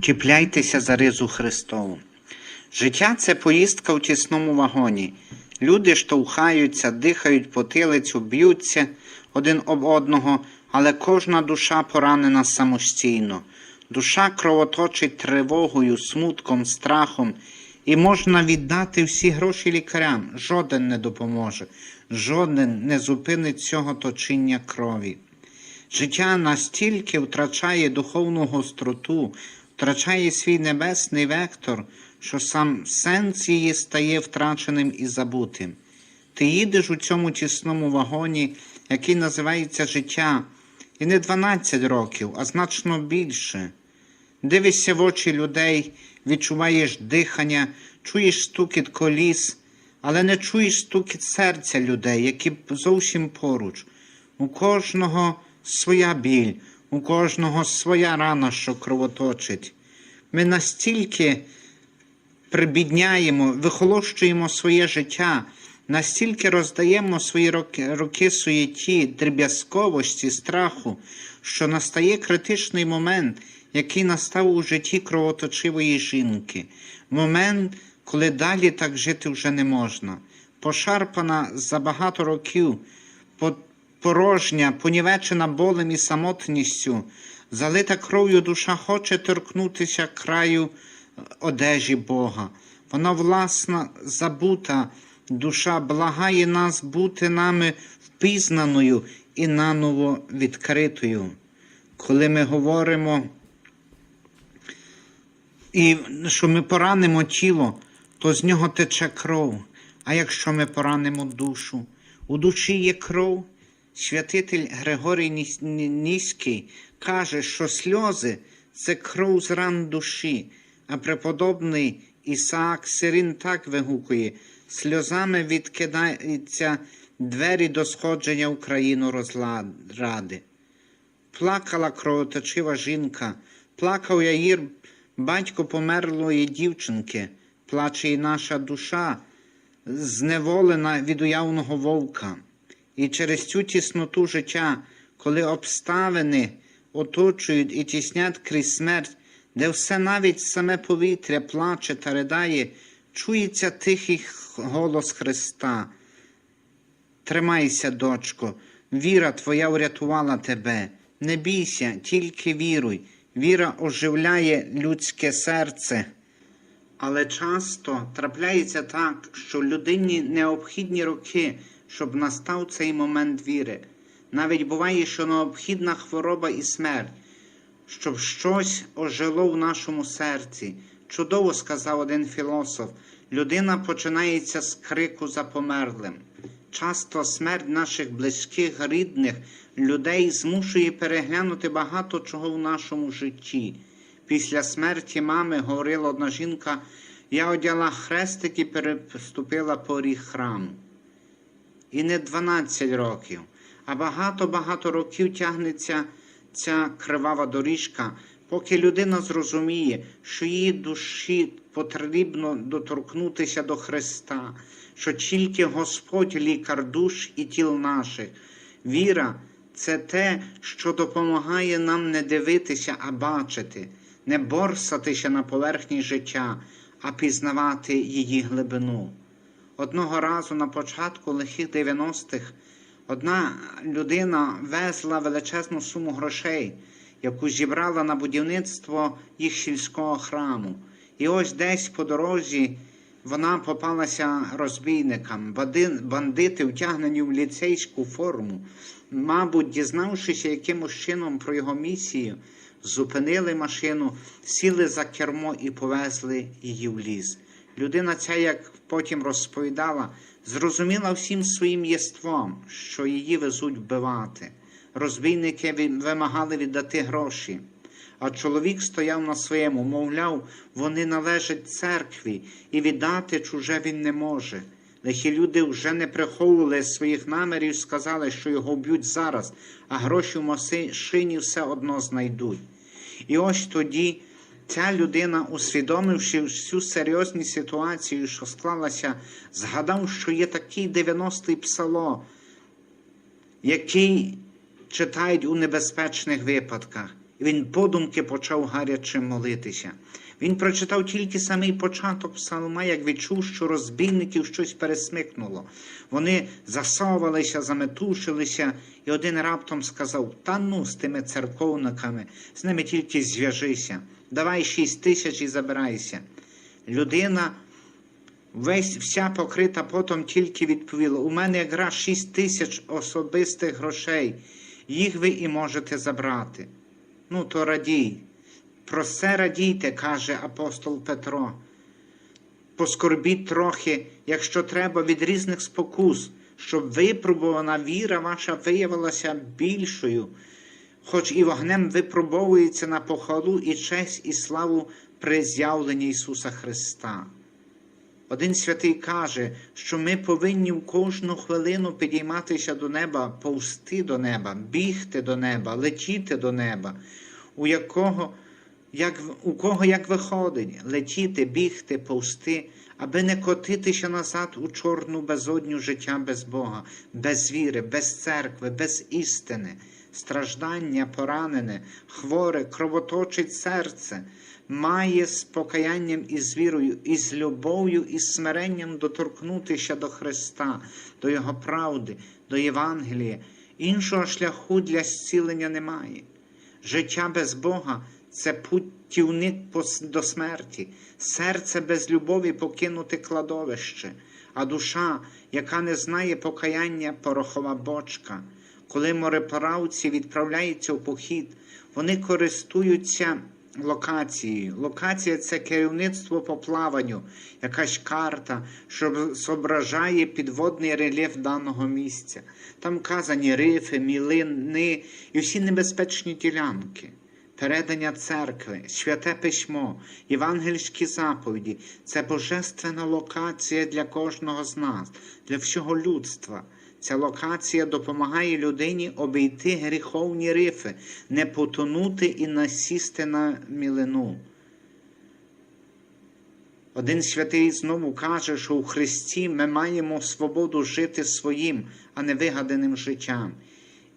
Чіпляйтеся за ризу Христову. Життя це поїздка у тісному вагоні. Люди штовхаються, дихають потилицю, б'ються один об одного, але кожна душа поранена самостійно. Душа кровоточить тривогою, смутком, страхом, і можна віддати всі гроші лікарям. Жоден не допоможе, жоден не зупинить цього точиння крові. Життя настільки втрачає духовну гостроту, втрачає свій небесний вектор, що сам сенс її стає втраченим і забутим. Ти їдеш у цьому тісному вагоні, який називається життя, і не 12 років, а значно більше. Дивишся в очі людей, відчуваєш дихання, чуєш стукіт коліс, але не чуєш стукіт серця людей, які зовсім поруч. У кожного своя біль, у кожного своя рана, що кровоточить. Ми настільки прибідняємо, вихолощуємо своє життя, настільки роздаємо свої роки, роки суєті, дріб'язковості, страху, що настає критичний момент, який настав у житті кровоточивої жінки. Момент, коли далі так жити вже не можна. Пошарпана за багато років, порожня, понівечена болем і самотністю, залита кров'ю душа хоче торкнутися краю одежі Бога. Вона власна забута душа благає нас бути нами впізнаною і наново відкритою. Коли ми говоримо, і що ми поранимо тіло, то з нього тече кров. А якщо ми поранимо душу, у душі є кров. Святитель Григорій Ніс- Ні- Ніський каже, що сльози це кров з ран душі, а преподобний Ісаак Сирин так вигукує, сльозами відкидаються двері до сходження в країну розради. Плакала кровоточива жінка, плакав Яїр, батько померлої дівчинки, плаче і наша душа, зневолена від уявного вовка. І через цю тісноту життя, коли обставини оточують і тіснять крізь смерть, де все навіть саме повітря плаче та ридає, чується тихий голос Христа. Тримайся, дочко, віра твоя врятувала тебе. Не бійся, тільки віруй. Віра оживляє людське серце. Але часто трапляється так, що людині необхідні роки, щоб настав цей момент віри. Навіть буває, що необхідна хвороба і смерть, щоб щось ожило в нашому серці. Чудово сказав один філософ: людина починається з крику за померлим. Часто смерть наших близьких, рідних людей змушує переглянути багато чого в нашому житті. Після смерті мами говорила одна жінка, я одяла хрестик і переступила поріг храму. І не 12 років, а багато-багато років тягнеться ця кривава доріжка, поки людина зрозуміє, що її душі потрібно доторкнутися до Христа, що тільки Господь лікар душ і тіл наших. Віра це те, що допомагає нам не дивитися, а бачити, не борсатися на поверхні життя, а пізнавати її глибину. Одного разу на початку лихих 90-х одна людина везла величезну суму грошей, яку зібрала на будівництво їх сільського храму. І ось десь по дорозі вона попалася розбійникам. Бандити, втягнені в ліцейську форму, мабуть, дізнавшися якимось чином про його місію, зупинили машину, сіли за кермо і повезли її в ліс. Людина ця, як потім розповідала, зрозуміла всім своїм єством, що її везуть вбивати. Розбійники вимагали віддати гроші. А чоловік стояв на своєму, мовляв, вони належать церкві, і віддати чуже він не може. Лихі люди вже не приховували своїх намірів, сказали, що його б'ють зараз, а гроші в машині все одно знайдуть. І ось тоді ця людина, усвідомивши всю серйозність ситуацію, що склалася, згадав, що є такий 90-й псалом, який читають у небезпечних випадках. Він подумки почав гаряче молитися. Він прочитав тільки самий початок псалма, як відчув, що розбійників щось пересмикнуло. Вони засовувалися, заметушилися, і один раптом сказав: Та ну з тими церковниками, з ними тільки зв'яжися, давай шість тисяч і забирайся. Людина весь вся покрита потом тільки відповіла: у мене якраз шість тисяч особистих грошей, їх ви і можете забрати. Ну, то радій. Про це радійте, каже апостол Петро. Поскорбіть трохи, якщо треба, від різних спокус, щоб випробувана віра ваша виявилася більшою, хоч і вогнем випробовується на похвалу і честь і славу при з'явленні Ісуса Христа. Один святий каже, що ми повинні в кожну хвилину підійматися до неба, повсти до неба, бігти до неба, летіти до неба, у якого, як, у кого як виходить, летіти, бігти, повсти, аби не котитися назад у чорну безодню життя без Бога, без віри, без церкви, без істини, страждання поранене, хворе, кровоточить серце має з покаянням і з вірою, і з любов'ю, і смиренням доторкнутися до Христа, до Його правди, до Євангелія. Іншого шляху для зцілення немає. Життя без Бога це путівник до смерті, серце без любові покинути кладовище, а душа, яка не знає покаяння, порохова бочка. Коли мореплавці відправляються в похід, вони користуються локацією. Локація це керівництво по плаванню, якась карта, що зображає підводний рельєф даного місця. Там казані рифи, мілини і всі небезпечні ділянки. Передання церкви, святе письмо, євангельські заповіді це божественна локація для кожного з нас, для всього людства. Ця локація допомагає людині обійти гріховні рифи, не потонути і насісти на мілину. Один святий знову каже, що у Христі ми маємо свободу жити своїм, а не вигаданим життям.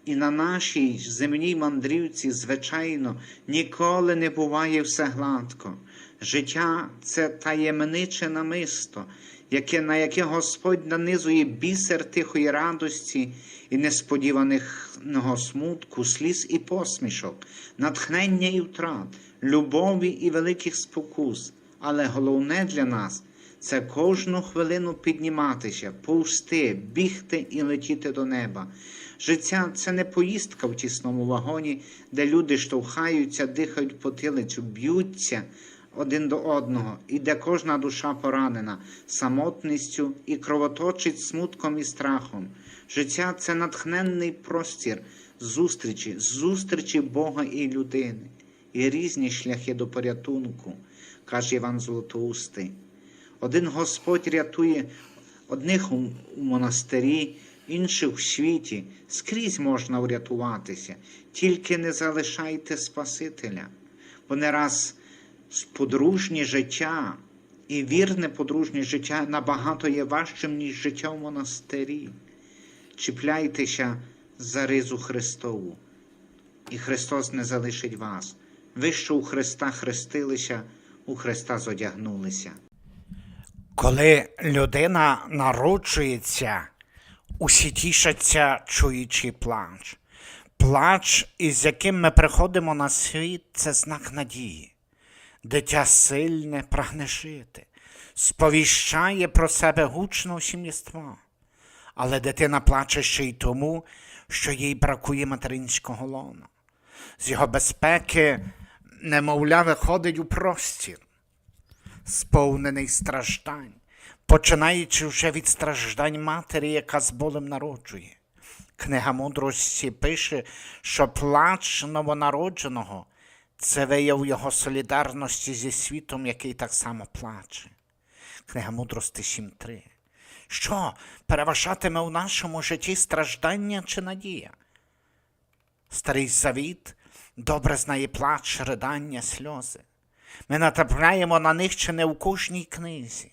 І на нашій земній мандрівці, звичайно, ніколи не буває все гладко. Життя це таємниче намисто, яке, на яке Господь нанизує бісер тихої радості і несподіваного смутку, сліз і посмішок, натхнення і втрат, любові і великих спокус. Але головне для нас це кожну хвилину підніматися, повсти, бігти і летіти до неба. Життя це не поїздка в тісному вагоні, де люди штовхаються, дихають потилицю, б'ються один до одного, і де кожна душа поранена самотністю і кровоточить смутком і страхом. Життя це натхненний простір зустрічі, зустрічі Бога і людини, і різні шляхи до порятунку, каже Іван Золотоустий. Один Господь рятує одних у у монастирі, інших в світі. Скрізь можна врятуватися, тільки не залишайте Спасителя, бо не раз подружнє життя і вірне подружнє життя набагато є важчим, ніж життя в монастирі. Чіпляйтеся за ризу Христову, і Христос не залишить вас. Ви, що у Христа хрестилися, у Христа зодягнулися. Коли людина народжується, усі тішаться, чуючи плач. Плач, із яким ми приходимо на світ, це знак надії. Дитя сильне прагне жити, сповіщає про себе гучно усім. Але дитина плаче ще й тому, що їй бракує материнського лона. З його безпеки немовля виходить у простір сповнений страждань, починаючи вже від страждань матері, яка з болем народжує. Книга мудрості пише, що плач новонародженого це вияв його солідарності зі світом, який так само плаче. Книга мудрості 7.3. Що переважатиме у нашому житті страждання чи надія? Старий завіт добре знає плач, ридання, сльози. Ми натрапляємо на них чи не у кожній книзі.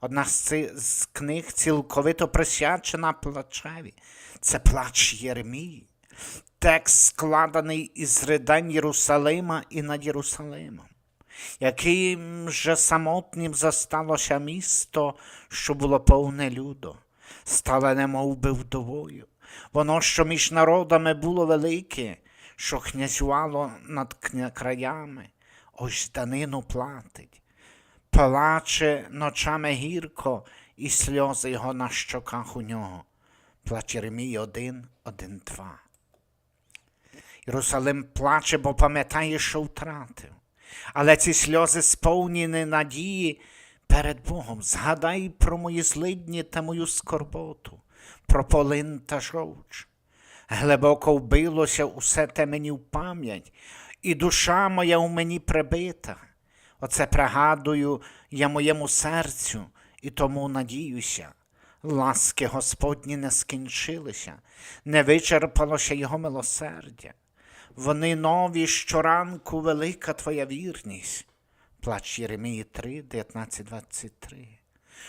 Одна з книг цілковито присвячена плачеві. Це плач Єремії. Текст складений із ридань Єрусалима і над Єрусалимом. Яким же самотнім засталося місто, що було повне людо, стале немов би вдовою. Воно, що між народами було велике, що князювало над краями, ось данину платить. Плаче ночами гірко, і сльози його на щоках у нього. Плач Єремій 1, 1, 2. Єрусалим плаче, бо пам'ятає, що втратив. Але ці сльози сповнені надії перед Богом. Згадай про мої злидні та мою скорботу, про полин та жовч. Глибоко вбилося усе те мені в пам'ять, і душа моя у мені прибита. Оце пригадую я моєму серцю, і тому надіюся. Ласки Господні не скінчилися, не вичерпалося Його милосердя. Вони нові щоранку велика твоя вірність. Плач Єремії 3, 19, 23.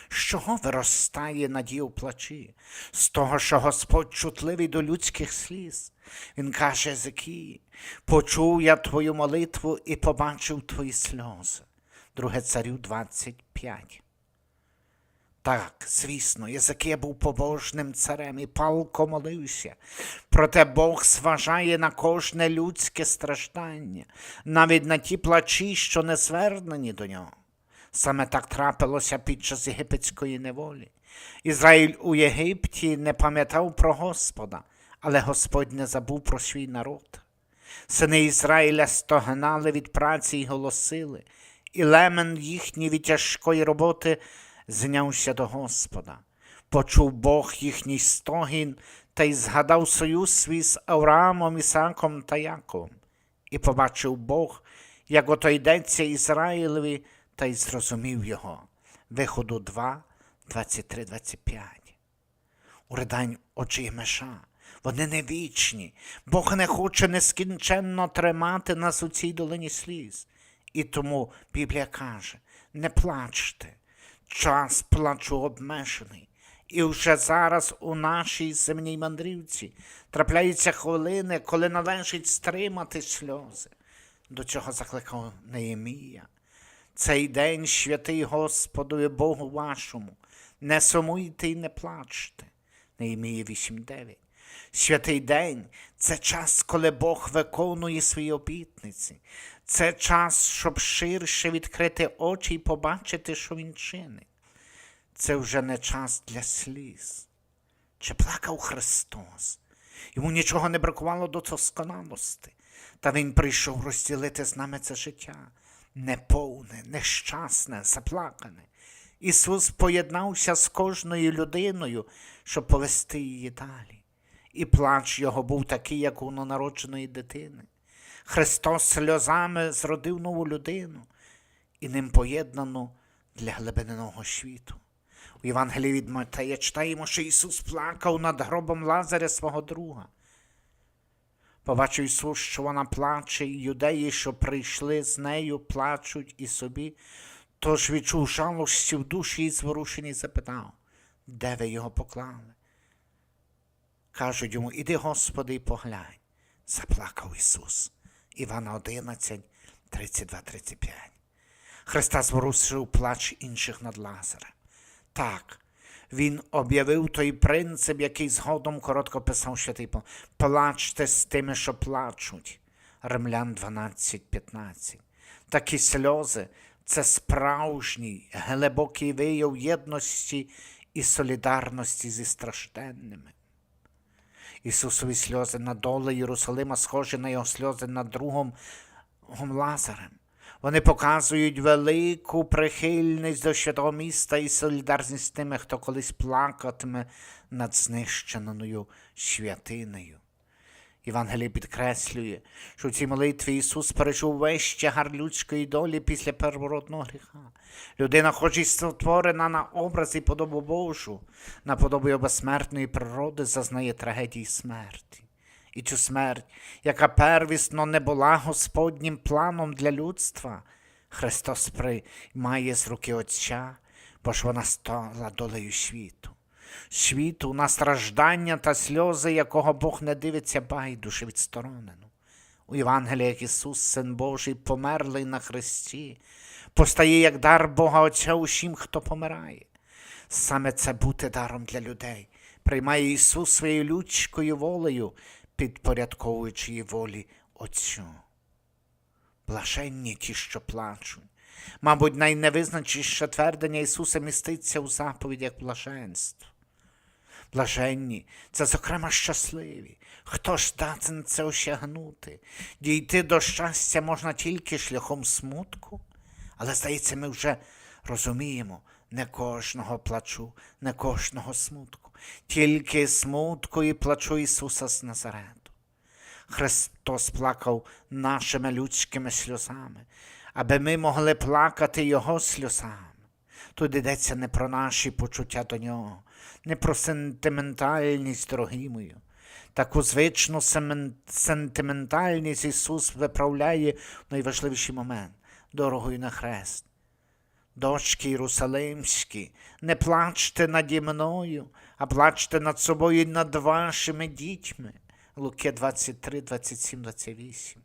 З чого виростає надія у плачі? З того, що Господь чутливий до людських сліз. Він каже Езекії, почув я твою молитву і побачив твої сльози. Друге царю 25. Так, звісно, Єзикія був побожним царем і палко молився. Проте Бог зважає на кожне людське страждання, навіть на ті плачі, що не звернені до нього. Саме так трапилося під час єгипетської неволі. Ізраїль у Єгипті не пам'ятав про Господа, але Господь не забув про свій народ. Сини Ізраїля стогнали від праці й голосили, і лемен їхній від тяжкої роботи знявся до Господа. Почув Бог їхній стогін та й згадав союз свій з Авраамом, Ісаком та Яковом. І побачив Бог, як ото йдеться Ізраїлеві, та й зрозумів його. Виходу 2, 23, 25. У ридань очі Ємеша. Вони не вічні. Бог не хоче нескінченно тримати нас у цій долині сліз. І тому Біблія каже: не плачте, час плачу обмежений. І вже зараз у нашій земній мандрівці трапляються хвилини, коли належить стримати сльози. До чого закликав Неємія. Цей день святий Господові Богу вашому, не сумуйте і не плачте. Неємія 8.9. Святий день це час, коли Бог виконує свої обітниці. Це час, щоб ширше відкрити очі і побачити, що він чинить. Це вже не час для сліз. Чи плакав Христос? Йому нічого не бракувало до досконалості, та Він прийшов розділити з нами це життя неповне, нещасне, заплакане. Ісус поєднався з кожною людиною, щоб повести її далі. І плач його був такий, як у новонародженої дитини. Христос сльозами зродив нову людину і ним поєднану для глибинного світу. У Євангелії від Матея читаємо, що Ісус плакав над гробом Лазаря свого друга. Побачив Ісус, що вона плаче, і юдеї, що прийшли з нею, плачуть і собі. Тож відчув жалості в душі і зворушений запитав, де ви його поклали? Кажуть йому, іди, Господи, і поглянь. Заплакав Ісус. Івана 11, 32, 35. Христа зворушив плач інших над Лазарем. Так, він об'явив той принцип, який згодом коротко писав святий Павло. Плачте з тими, що плачуть. Римлян 12, 15. Такі сльози це справжній глибокий вияв єдності і солідарності зі стражденними. Ісусові сльози на доле Єрусалима схожі на його сльози над другом Лазарем. Вони показують велику прихильність до святого міста і солідарність з тими, хто колись плакатиме над знищеною святиною. Євангеліє підкреслює, що в цій молитві Ісус пережив весь тягар людської долі після первородного гріха. Людина, хоч і створена на образ і подобу Божу, на подобу його безсмертної природи, зазнає трагедії смерті. І цю смерть, яка первісно не була Господнім планом для людства, Христос приймає з руки Отця, бо ж вона стала долею світу. Світу, на страждання та сльози, якого Бог не дивиться байдуже відсторонено. У Євангеліях Ісус, Син Божий, померлий на хресті, постає як дар Бога Отця усім, хто помирає. Саме це бути даром для людей. Приймає Ісус своєю людською волею, підпорядковуючи її волі Отцю. Блаженні ті, що плачуть. Мабуть, найневизначніше твердення Ісуса міститься у заповідях блаженства. Блаженні, це, зокрема, щасливі. Хто ж здатен це осягнути? Дійти до щастя можна тільки шляхом смутку, але, здається, ми вже розуміємо не кожного плачу, не кожного смутку, тільки смутку і плачу Ісуса з Назарету. Христос плакав нашими людськими сльозами, аби ми могли плакати Його сльозами. Тут йдеться не про наші почуття до нього, не про сентиментальність, дорогі мою. Таку звичну сентиментальність Ісус виправляє в найважливіший момент дорогою на хрест. Дочки Єрусалимські, не плачте наді мною, а плачте над собою і над вашими дітьми. Луки 23, 27, 28.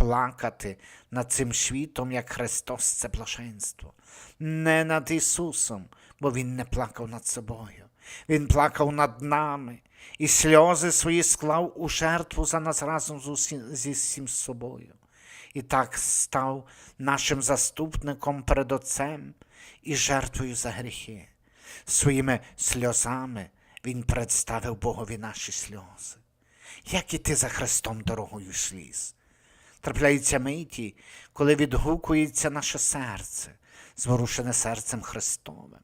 Плакати над цим світом, як Христос, це блаженство. Не над Ісусом, бо Він не плакав над собою. Він плакав над нами і сльози свої склав у жертву за нас разом з усі, зі всім собою. І так став нашим заступником перед Отцем і жертвою за гріхи. Своїми сльозами Він представив Богові наші сльози. Як іти за Христом дорогою сліз? Трапляються миті, коли відгукується наше серце, зворушене серцем Христовим.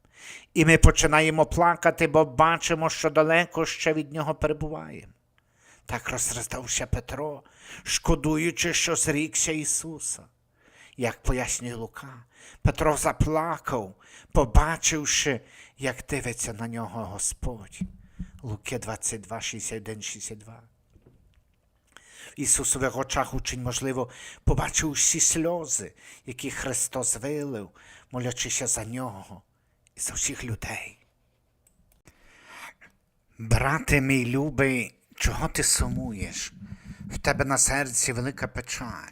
І ми починаємо плакати, бо бачимо, що далеко ще від Нього перебуваємо. Так розроздався Петро, шкодуючи, що зрікся Ісуса. Як пояснює Лука, Петро заплакав, побачивши, як дивиться на нього Господь. Луки 22, 61, 62. В Ісусових очах учень, можливо, побачив усі сльози, які Христос вилив, молячися за нього і за всіх людей. Брате мій любий, чого ти сумуєш? В тебе на серці велика печаль.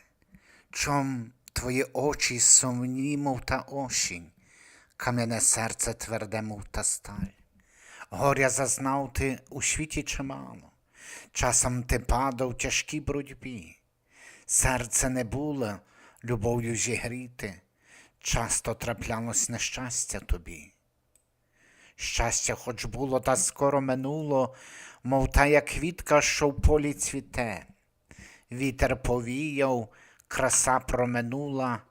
Чом твої очі сумні, мов та осінь, кам'яне серце тверде, мов та сталь. Горя зазнав ти у світі чимало, часом ти падав тяжкій боротьбі. Серце не було любов'ю зігріти, часто траплялось нещастя тобі. Щастя, хоч було, та скоро минуло, мов та як квітка, що в полі цвіте. Вітер повіяв, краса проминула,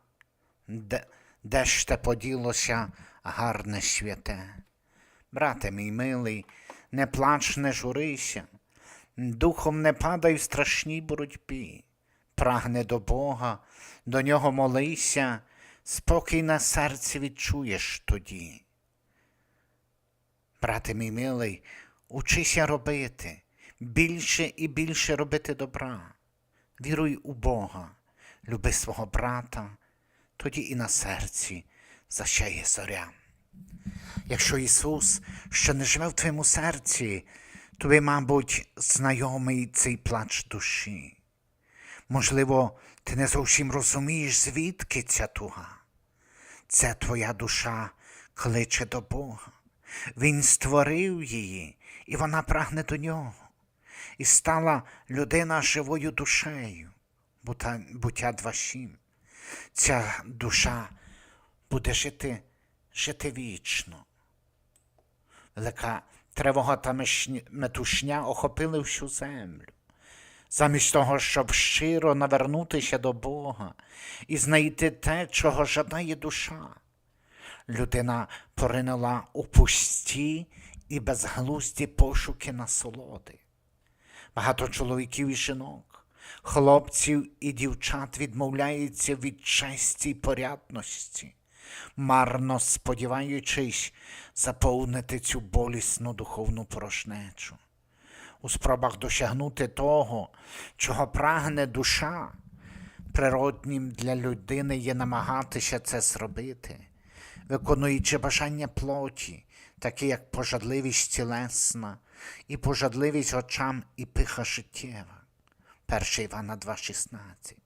де, де ж те поділося гарне святе. Брате мій милий, не плач, не журися, духом не падай в страшній боротьбі. Прагни до Бога, до нього молися, спокій на серці відчуєш тоді. Брате мій милий, учися робити, більше і більше робити добра. Віруй у Бога, люби свого брата, тоді і на серці защає зоря. Якщо Ісус ще не живе в твоєму серці, тобі, мабуть, знайомий цей плач душі. Можливо, ти не зовсім розумієш, звідки ця туга. Це твоя душа кличе до Бога. Він створив її, і вона прагне до нього. І стала людина живою душею. Буття, буття 2.7. Ця душа буде жити, жити вічно. Велика тривога та метушня охопили всю землю. Замість того, щоб щиро навернутися до Бога і знайти те, чого жадає душа. Людина поринула у пусті і безглузді пошуки насолоди. Багато чоловіків і жінок, хлопців і дівчат відмовляються від честі й порядності, марно сподіваючись заповнити цю болісну духовну порожнечу. У спробах досягнути того, чого прагне душа, природнім для людини є намагатися це зробити, виконуючи бажання плоті такі як пожадливість тілесна, і пожадливість очам, і пиха життєва. 1 Івана 2,16.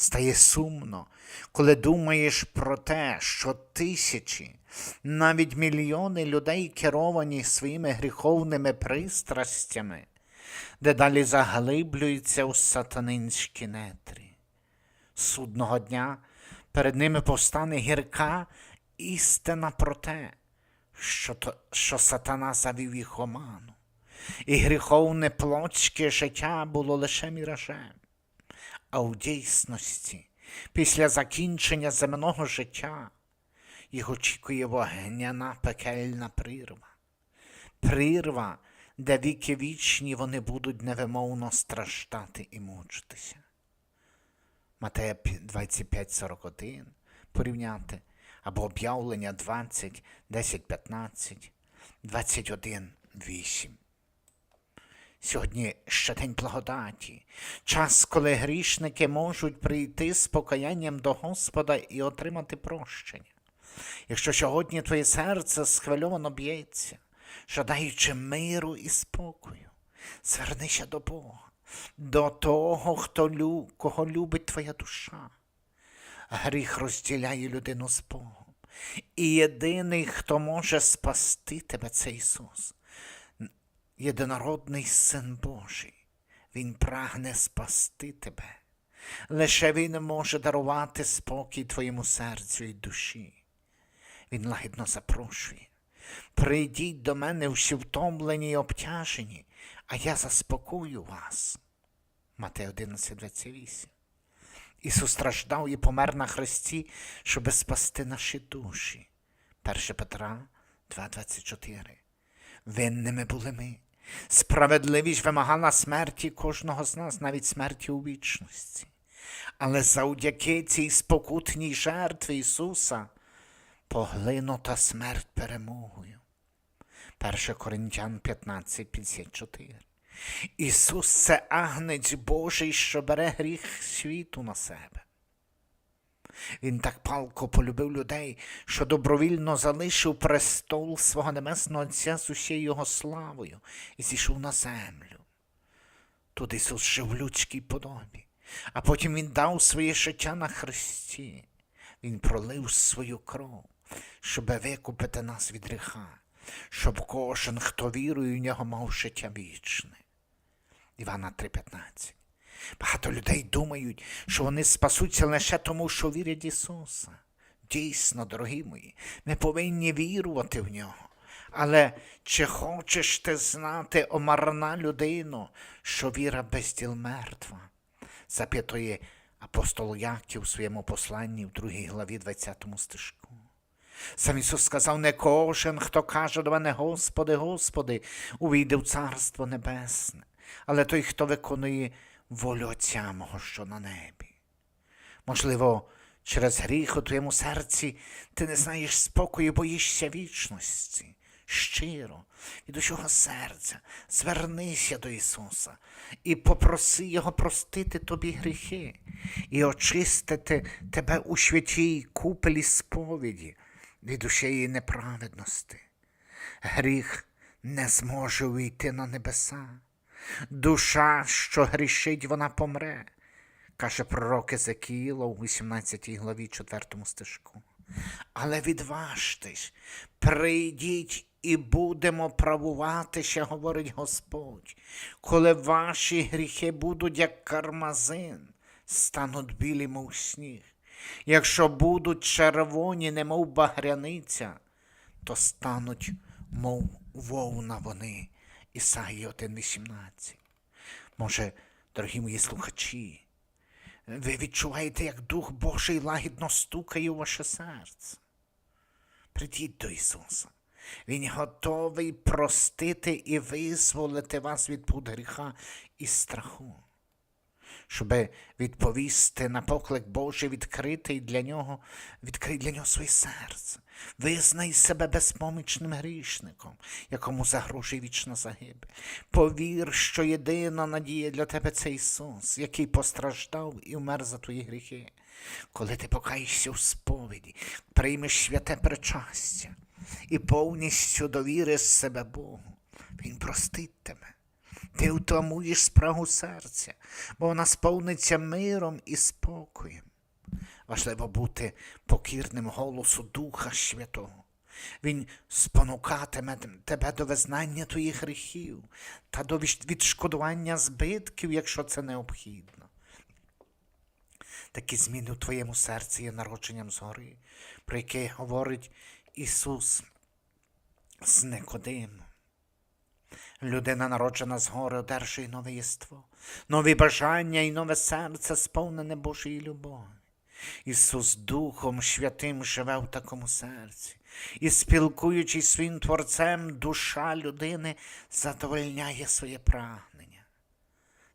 Стає сумно, коли думаєш про те, що тисячі, навіть мільйони людей керовані своїми гріховними пристрастями, дедалі заглиблюються у сатанинські нетрі. Судного дня перед ними повстане гірка істина про те, що, то, що сатана завів їх оману, і гріховне плотське життя було лише міражем. А у дійсності, після закінчення земного життя, їх очікує вогняна пекельна прірва. Прірва, де віки вічні вони будуть невимовно страждати і мучитися. Матея 25.41 порівняти, або об'явлення 20, 10, 15, 21, 8. Сьогодні ще день благодаті, час, коли грішники можуть прийти з покаянням до Господа і отримати прощення. Якщо сьогодні твоє серце схвильовано б'ється, жадаючи миру і спокою, звернися до Бога, до того, хто лю, кого любить твоя душа. Гріх розділяє людину з Богом. І єдиний, хто може спасти тебе, це Ісус єдинородний Син Божий. Він прагне спасти тебе. Лише Він може дарувати спокій твоєму серцю і душі. Він лагідно запрошує. Прийдіть до мене всі втомлені й обтяжені, а я заспокою вас. Матей 11:28. Ісус страждав і помер на хресті, щоб спасти наші душі. 1 Петра 2,24. Винними були ми. Справедливість вимагала смерті кожного з нас, навіть смерті у вічності. Але завдяки цій спокутній жертві Ісуса поглинута смерть перемогою. 1 Коринтян 15:54. Ісус це агнець Божий, що бере гріх світу на себе. Він так палко полюбив людей, що добровільно залишив престол свого небесного Отця з усією його славою і зійшов на землю. Тут Ісус жив в людській подобі, а потім Він дав своє життя на Христі. Він пролив свою кров, щоб викупити нас від гріха, щоб кожен, хто вірує в нього, мав життя вічне. Івана 3:15. Багато людей думають, що вони спасуться лише тому, що вірять Ісуса. Дійсно, дорогі мої, ми повинні вірувати в нього. Але чи хочеш ти знати, омарна людину, що віра без діл мертва? Запитує апостол Яків у своєму посланні в 2 главі 20 стишку. Сам Ісус сказав, не кожен, хто каже до мене, Господи, Господи, увійде в Царство Небесне, але той, хто виконує волю Отця мого, що на небі. Можливо, через гріх у твоєму серці ти не знаєш спокою, боїшся вічності. Щиро, від усього серця, звернися до Ісуса і попроси Його простити тобі гріхи і очистити тебе у святій купелі сповіді від усієї неправедності. Гріх не зможе увійти на небеса. Душа, що грішить, вона помре, каже пророк Езекіїла у 18 главі 4 стежку. Але відважтесь, прийдіть і будемо правуватися, говорить Господь, коли ваші гріхи будуть, як кармазин, стануть білі, мов сніг. Якщо будуть червоні, немов багряниця, то стануть, мов вовна вони. Ісаї 1.18. Може, дорогі мої слухачі, ви відчуваєте, як Дух Божий лагідно стукає у ваше серце. Прийдіть до Ісуса. Він готовий простити і визволити вас від пут гріха і страху. Щоб відповісти на поклик Божий, відкритий для нього, відкрий для нього своє серце. Визнай себе безпомічним грішником, якому загрожує вічна загибель. Повір, що єдина надія для тебе це Ісус, який постраждав і вмер за твої гріхи. Коли ти покаєшся у сповіді, приймеш святе причастя, і повністю довіриш себе Богу, Він простить тебе. Ти утамуєш спрагу серця, бо вона сповниться миром і спокоєм. Важливо бути покірним голосу Духа Святого. Він спонукатиме тебе до визнання твоїх гріхів та до відшкодування збитків, якщо це необхідно. Такі зміни у твоєму серці є народженням згори, про яке говорить Ісус з Никодимом. Людина, народжена згори, одержує нове єство, нові бажання і нове серце, сповнене Божої любові. Ісус Духом Святим живе в такому серці, і, спілкуючись своїм Творцем, душа людини задовольняє своє прагнення.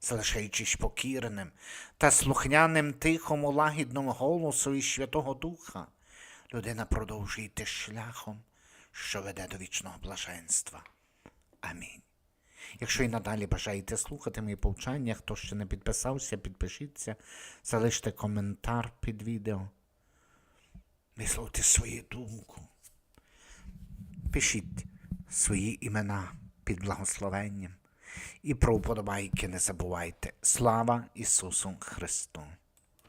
Залишаючись покірним та слухняним тихому лагідному голосу і Святого Духа, людина продовжує йти шляхом, що веде до вічного блаженства. Амінь. Якщо і надалі бажаєте слухати мої повчання, хто ще не підписався, підпишіться, залиште коментар під відео. Висловте свою думку. Пишіть свої імена під благословенням. І про вподобайки не забувайте. Слава Ісусу Христу!